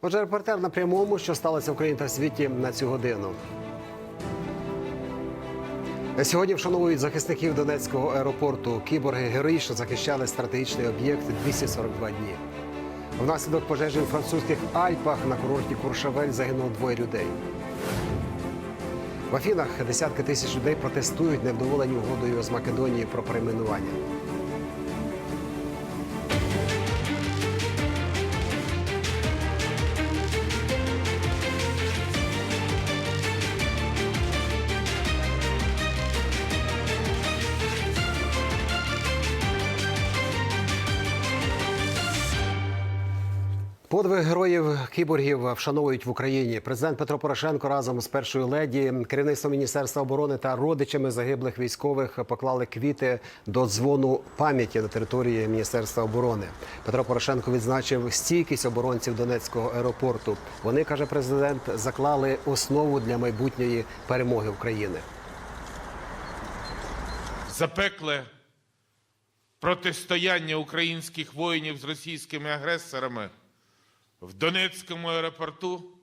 Отже, репортер на прямому, що сталося в Україні та світі на цю годину. Сьогодні вшановують захисників Донецького аеропорту. Кіборги героїчно захищали стратегічний об'єкт 242 дні. Внаслідок пожежі у французьких Альпах на курорті Куршавель загинуло двоє людей. В Афінах десятки тисяч людей протестують невдоволені угодою з Македонії про перейменування. Подвиг героїв кіборгів вшановують в Україні. Президент Петро Порошенко разом з першою леді, керівництвом міністерства оборони та родичами загиблих військових поклали квіти до дзвону пам'яті на території Міністерства оборони. Петро Порошенко відзначив стійкість оборонців Донецького аеропорту. Вони каже президент, заклали основу для майбутньої перемоги України. запекле протистояння українських воїнів з російськими агресорами в Донецькому аеропорту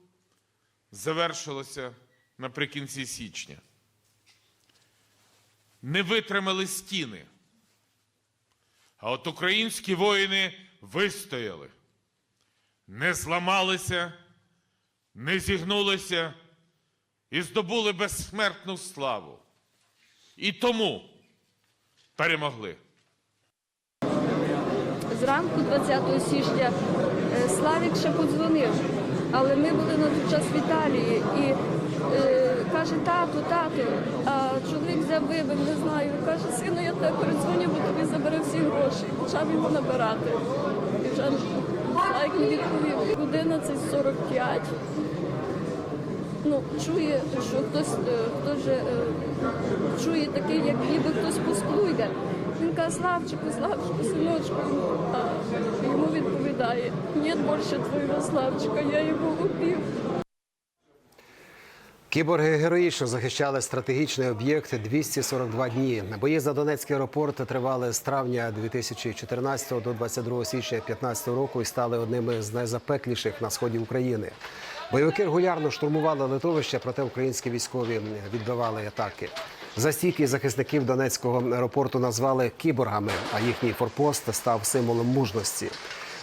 завершилося наприкінці січня. Не витримали стіни. А от українські воїни вистояли, не зламалися, не зігнулися і здобули безсмертну славу. І тому перемогли. Зранку 20 січня е, Славік ще подзвонив, але ми були на той час в Італії і е, каже, тату, тату, а чоловік взяв вибив, не знаю. Каже, сину, я тебе передзвоню, бо тобі забере всі гроші. Почав його набирати. І вже Славік відповів. 11.45. Ну, чує, що хтось, е, хтось е, чує такий, як ніби хтось по склу йде. Каже, Славчику, Славчику, синочку. А йому відповідає, ні більше твого Славчика, я його убив. Кіборги героїчно захищали стратегічний об'єкт 242 дні. Бої за Донецький аеропорт тривали з травня 2014 до 22 січня 2015 року і стали одними з найзапекліших на сході України. Бойовики регулярно штурмували литовище, проте українські військові відбивали атаки. За стійкість захисників Донецького аеропорту назвали кіборгами, а їхній форпост став символом мужності.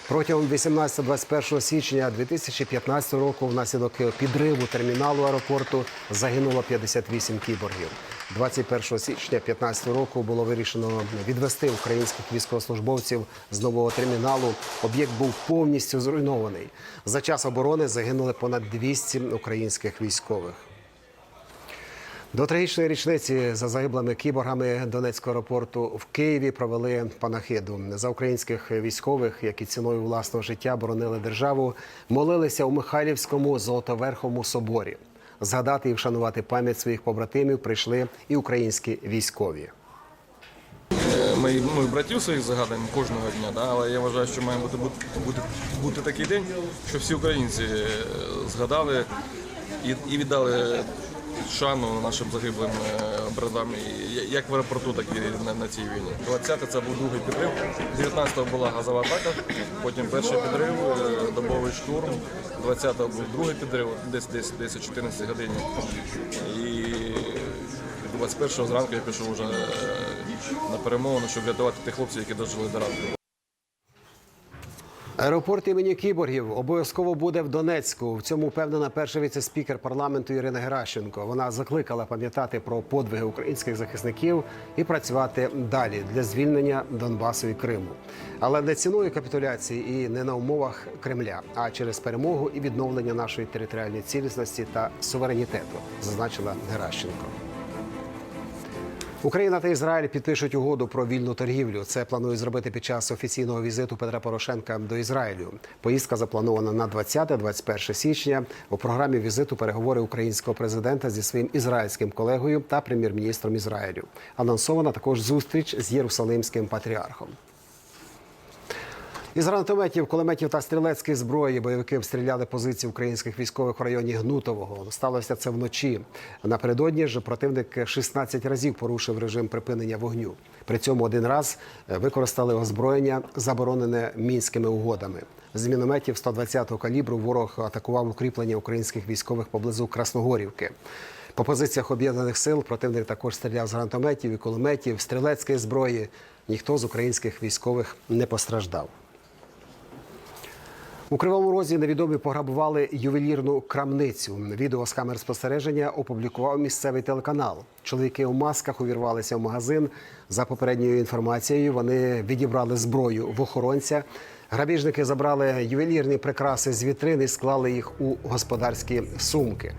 Протягом 18-21 січня 2015 року внаслідок підриву терміналу аеропорту загинуло 58 кіборгів. 21 січня 2015 року було вирішено відвести українських військовослужбовців з нового терміналу. Об'єкт був повністю зруйнований. За час оборони загинули понад 200 українських військових. До трагічної річниці за загиблими кіборгами Донецького аеропорту в Києві провели панахиду за українських військових, які ціною власного життя боронили державу, молилися у Михайлівському Золотоверховому соборі. Згадати і вшанувати пам'ять своїх побратимів прийшли і українські військові. Ми, ми братів своїх загадуємо кожного дня, да? але я вважаю, що має бути, бути, бути, бути такий день, що всі українці е, згадали і, і віддали шану нашим загиблим е, братам, як в аеропорту, так і на, на цій війні. 20 це був другий підрив, 19-го була газова атака, потім перший підрив, е, добовий штурм, 20-го був другий підрив, десь десь десь о 14 годині. І 21-го зранку я пішов вже е, на перемовину, щоб рятувати тих хлопців, які дожили до ранку. Аеропорт імені Кіборгів обов'язково буде в Донецьку. В цьому впевнена перша віце-спікер парламенту Ірина Геращенко. Вона закликала пам'ятати про подвиги українських захисників і працювати далі для звільнення Донбасу і Криму, але не ціною капітуляції і не на умовах Кремля, а через перемогу і відновлення нашої територіальної цілісності та суверенітету, зазначила Геращенко. Україна та Ізраїль підпишуть угоду про вільну торгівлю. Це планують зробити під час офіційного візиту Петра Порошенка до Ізраїлю. Поїздка запланована на 20-21 січня. У програмі візиту переговори українського президента зі своїм ізраїльським колегою та прем'єр-міністром Ізраїлю. Анонсована також зустріч з Єрусалимським патріархом. Із гранатометів, кулеметів та стрілецької зброї бойовики обстріляли позиції українських військових в районі Гнутового. Сталося це вночі. Напередодні ж противник 16 разів порушив режим припинення вогню. При цьому один раз використали озброєння, заборонене мінськими угодами. З мінометів 120-го калібру ворог атакував укріплення українських військових поблизу Красногорівки. По позиціях об'єднаних сил противник також стріляв з гранатометів і кулеметів, стрілецької зброї. Ніхто з українських військових не постраждав. У Кривому Розі невідомі пограбували ювелірну крамницю. Відео з камер спостереження опублікував місцевий телеканал. Чоловіки у масках увірвалися в магазин. За попередньою інформацією, вони відібрали зброю в охоронця. Грабіжники забрали ювелірні прикраси з вітрин і склали їх у господарські сумки.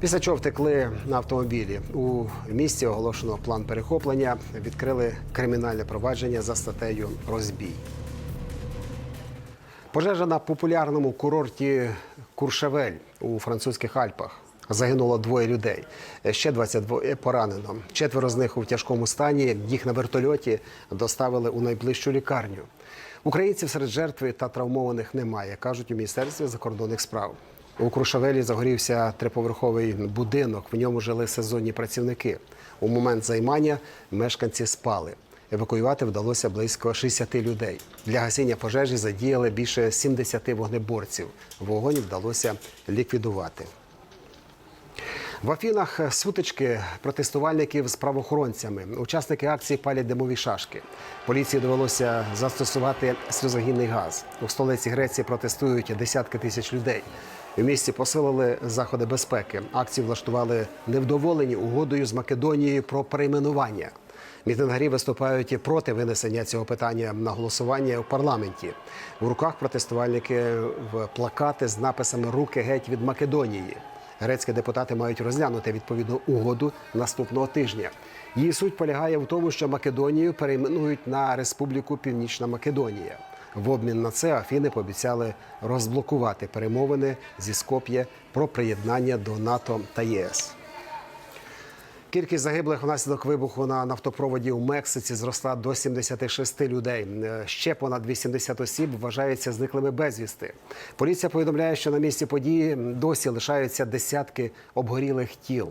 Після чого втекли на автомобілі. У місті оголошено план перехоплення. Відкрили кримінальне провадження за статтею розбій. Пожежа на популярному курорті Куршевель у французьких Альпах. Загинуло двоє людей. Ще 22 поранено. Четверо з них у тяжкому стані. Їх на вертольоті доставили у найближчу лікарню. Українців серед жертв та травмованих немає, кажуть у міністерстві закордонних справ. У Крушавелі загорівся триповерховий будинок. В ньому жили сезонні працівники. У момент займання мешканці спали. Евакуювати вдалося близько 60 людей. Для гасіння пожежі задіяли більше 70 вогнеборців. Вогонь вдалося ліквідувати. В Афінах сутички протестувальників з правоохоронцями. Учасники акції палять димові шашки. Поліції довелося застосувати сльозогінний газ. У столиці Греції протестують десятки тисяч людей. У місті посилили заходи безпеки. Акцію влаштували невдоволені угодою з Македонією про перейменування. Мітингарі виступають і проти винесення цього питання на голосування у парламенті. У руках протестувальники в плакати з написами Руки геть від Македонії. Грецькі депутати мають розглянути відповідну угоду наступного тижня. Її суть полягає в тому, що Македонію перейменують на Республіку Північна Македонія. В обмін на це Афіни пообіцяли розблокувати перемовини зі Скоп'є про приєднання до НАТО та ЄС. Кількість загиблих внаслідок вибуху на нафтопроводі у Мексиці зросла до 76 людей. Е, Ще понад 80 осіб вважаються зниклими безвісти. Поліція повідомляє, що на місці події досі лишаються десятки обгорілих тіл.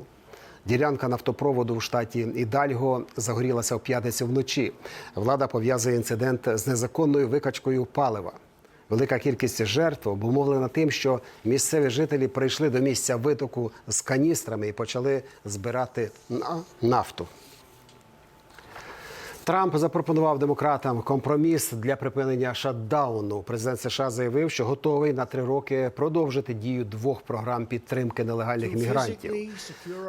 Ділянка нафтопроводу в штаті Ідальго загорілася в п'ятницю вночі. Влада пов'язує інцидент з незаконною викачкою палива. Велика кількість жертв обумовлена тим, що місцеві жителі прийшли до місця витоку з каністрами і почали збирати на- нафту. Трамп запропонував демократам компроміс для припинення шатдауну. Президент США заявив, що готовий на три роки продовжити дію двох програм підтримки нелегальних мігрантів.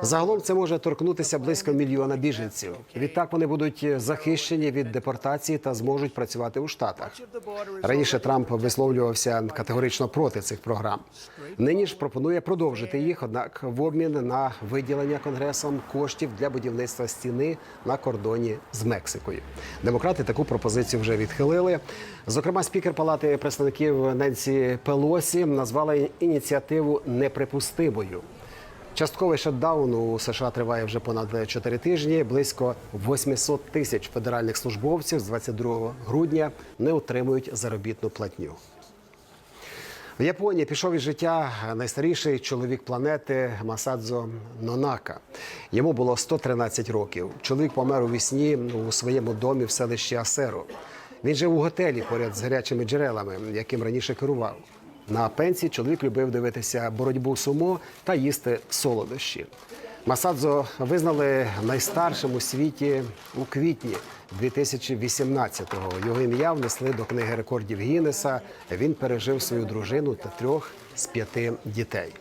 Загалом це може торкнутися близько мільйона біженців. Відтак вони будуть захищені від депортації та зможуть працювати у штатах. Раніше Трамп висловлювався категорично проти цих програм. Нині ж пропонує продовжити їх, однак в обмін на виділення конгресом коштів для будівництва стіни на кордоні з Мексикою. Демократи таку пропозицію вже відхилили. Зокрема, спікер Палати представників Ненсі Пелосі назвала ініціативу неприпустимою. Частковий шатдаун у США триває вже понад 4 тижні. Близько 800 тисяч федеральних службовців з 22 грудня не отримують заробітну платню. В Японії пішов із життя найстаріший чоловік планети Масадзо Нонака. Йому було 113 років. Чоловік помер у вісні у своєму домі в селищі Асеру. Він жив у готелі поряд з гарячими джерелами, яким раніше керував. На пенсії чоловік любив дивитися боротьбу сумо та їсти солодощі. Масадзо визнали найстаршим у світі у квітні 2018-го. Його ім'я внесли до книги рекордів Гіннеса. Він пережив свою дружину та трьох з п'яти дітей.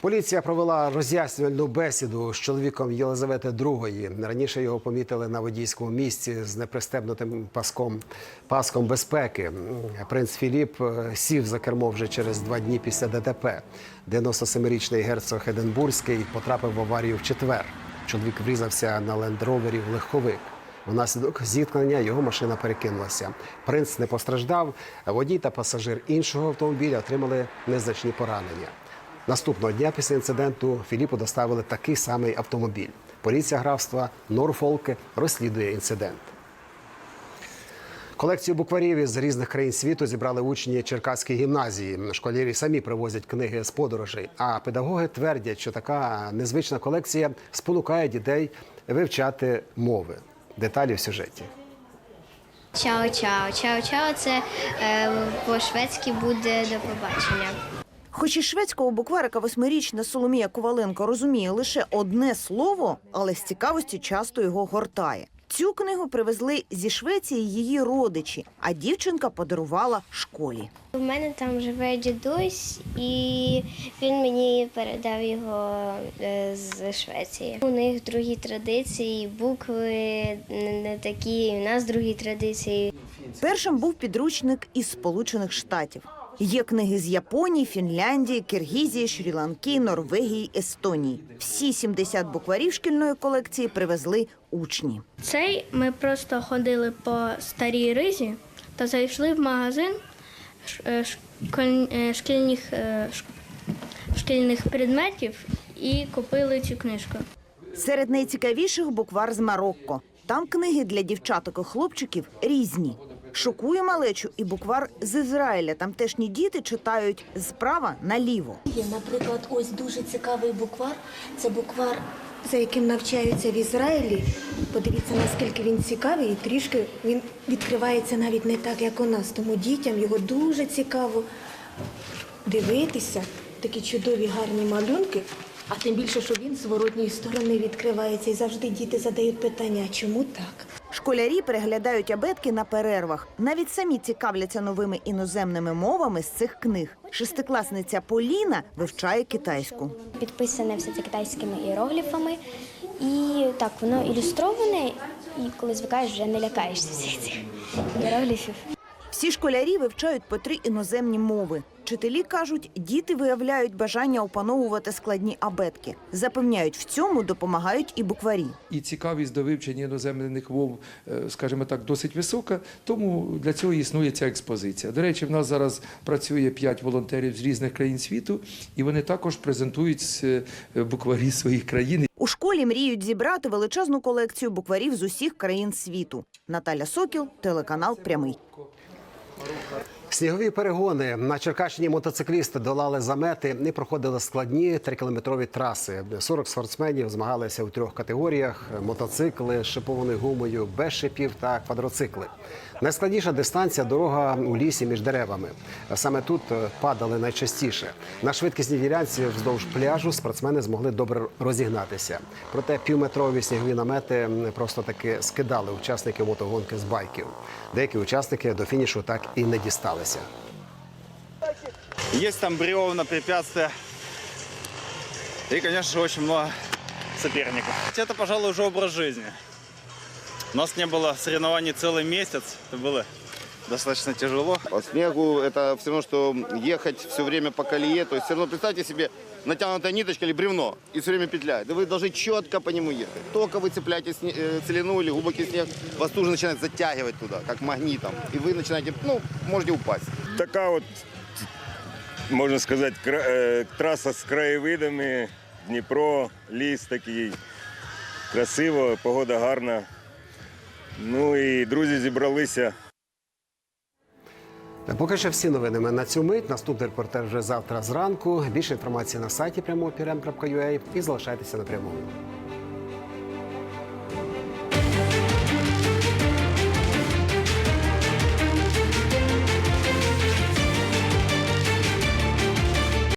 Поліція провела роз'яснювальну бесіду з чоловіком Єлизавети II. Раніше його помітили на водійському місці з непристебнутим паском паском безпеки. Принц Філіп е, сів за кермо вже через два дні після ДТП. 97-річний герцог Единбурзький потрапив в аварію в четвер. Чоловік врізався на лендровері в легковик. Внаслідок зіткнення його машина перекинулася. Принц не постраждав. Водій та пасажир іншого автомобіля отримали незначні поранення. Наступного дня після інциденту Філіпу доставили такий самий автомобіль. Поліція графства Норфолк розслідує інцидент. Колекцію букварів із різних країн світу зібрали учні Черкаської гімназії. Школярі самі привозять книги з подорожей. А педагоги твердять, що така незвична колекція спонукає дітей вивчати мови. Деталі в сюжеті. Чао-чао. Чао-чао це е, по-шведськи буде до побачення. Хоч і шведського букварика восьмирічна Соломія Коваленко розуміє лише одне слово, але з цікавості часто його гортає. Цю книгу привезли зі Швеції її родичі, а дівчинка подарувала школі. У мене там живе дідусь, і він мені передав його е, з Швеції. У них другі традиції, букви не не такі, у нас другі традиції. Першим був підручник із Сполучених Штатів. Є книги з Японії, Фінляндії, Киргізії, Шрі-Ланки, Норвегії, Естонії. Всі 70 букварів шкільної колекції привезли учні. Цей ми просто ходили по старій ризі та зайшли в магазин е, е, шкільних, е, шкільних предметів і купили цю книжку. Серед найцікавіших буквар з Марокко. Там книги для дівчаток і хлопчиків різні. Шокує малечу і буквар з Ізраїля. Тамтешні діти читають справа наліво. Є, наприклад, ось дуже цікавий буквар. Це буквар, за яким навчаються в Ізраїлі. Подивіться, наскільки він цікавий, і трішки він відкривається навіть не так, як у нас. Тому дітям його дуже цікаво дивитися. Такі чудові гарні малюнки. А тим більше, що він з зворотньої сторони відкривається. І завжди діти задають питання, чому так? Школярі переглядають абетки на перервах. Навіть самі цікавляться новими іноземними мовами з цих книг. Шестикласниця Поліна вивчає китайську. Підписане все це китайськими іерогліфами. І так, воно ілюстроване, і коли звикаєш, вже не лякаєшся всіх цих іерогліфів. Всі школярі вивчають по три іноземні мови. Вчителі кажуть, діти виявляють бажання опановувати складні абетки. Запевняють, в цьому допомагають і букварі. і цікавість до вивчення іноземних мов, е, скажімо так, досить висока. Тому для цього існує ця експозиція. До речі, в нас зараз працює п'ять волонтерів з різних країн світу, і вони також презентують е, букварі своїх країн. У школі мріють зібрати величезну колекцію букварів з усіх країн світу. Наталя Сокіл, телеканал Прямий. Снігові перегони на Черкащині мотоциклісти долали замети і проходили складні трикілометрові траси. 40 спортсменів змагалися у трьох категоріях: мотоцикли шиповані гумою, без шипів та квадроцикли. Найскладніша дистанція дорога у лісі між деревами. Саме тут е, падали найчастіше. На швидкісній ділянці вздовж пляжу спортсмени змогли добре розігнатися. Проте півметрові снігові намети просто таки скидали учасників мотогонки з байків. Деякі учасники до фінішу так і не дісталися. Есть там бревна, препятствия. И, конечно же, очень много соперников. Это, пожалуй, уже образ жизни. У нас не было соревнований целый месяц. Это было достаточно тяжело. По снегу это все равно, что ехать все время по колее. То есть все равно представьте себе натянутая ниточка или бревно и все время петляет. И вы должны четко по нему ехать. Только вы цепляете сне- э, целину или глубокий снег, вас тут же начинает затягивать туда, как магнитом. И вы начинаете, ну, можете упасть. така от, можна сказати, кра- е, траса з краєвидами, Дніпро, ліс такий. Красиво, погода гарна. Ну і друзі зібралися. Поки що всі новини на цю мить. Наступний репортер вже завтра зранку. Більше інформації на сайті прямого і залишайтеся на прямому.